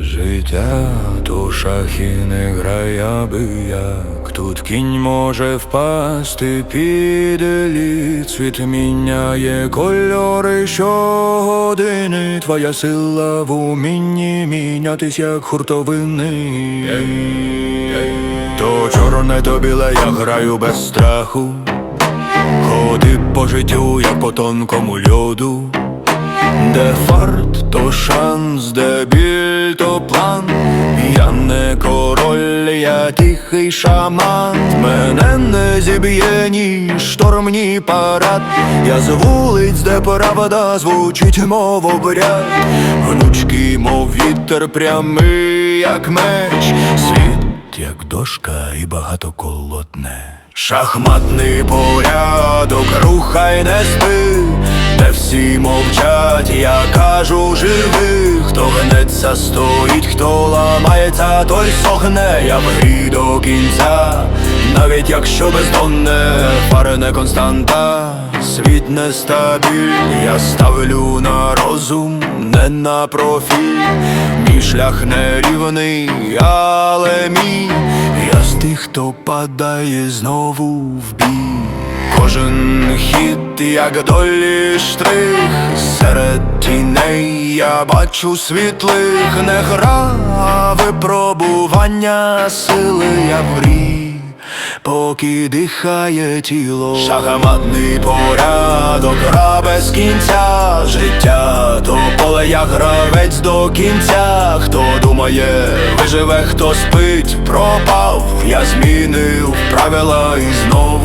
Життя то не грає аби як. Тут кінь може впасти під лід. Світ міняє кольори щогодини. Твоя сила в умінні мінятись як хуртовини. То чорне, то біле, я граю без страху Ходи по життю, як по тонкому льоду де фарт, то шанс, де біль, то план. Я не король, я тихий шаман. Мене не зіб'є ні шторм, ні парад. Я з вулиць, де правда звучить, мов обряд. Гнучки, мов вітер прямий, як меч. Світ, як дошка, і багато колотне. Шахматний порядок, рухай не спи, де всі мовчать, я кажу живи, хто гнеться, стоїть, хто ламається, той сохне, я в грі до кінця, навіть якщо бездонне, фари не константа, світ нестабіль, я ставлю на розум, не на профіль, мій шлях нерівний, але мій, я з тих, хто падає знову в бій. Кожен хід, як долі штрих, серед тіней я бачу світлих, не гра, а випробування сили я мрій, поки дихає тіло. Шахматний порядок, гра без кінця, життя то поле, я гравець до кінця. Хто думає, виживе, хто спить, пропав, я змінив правила і знов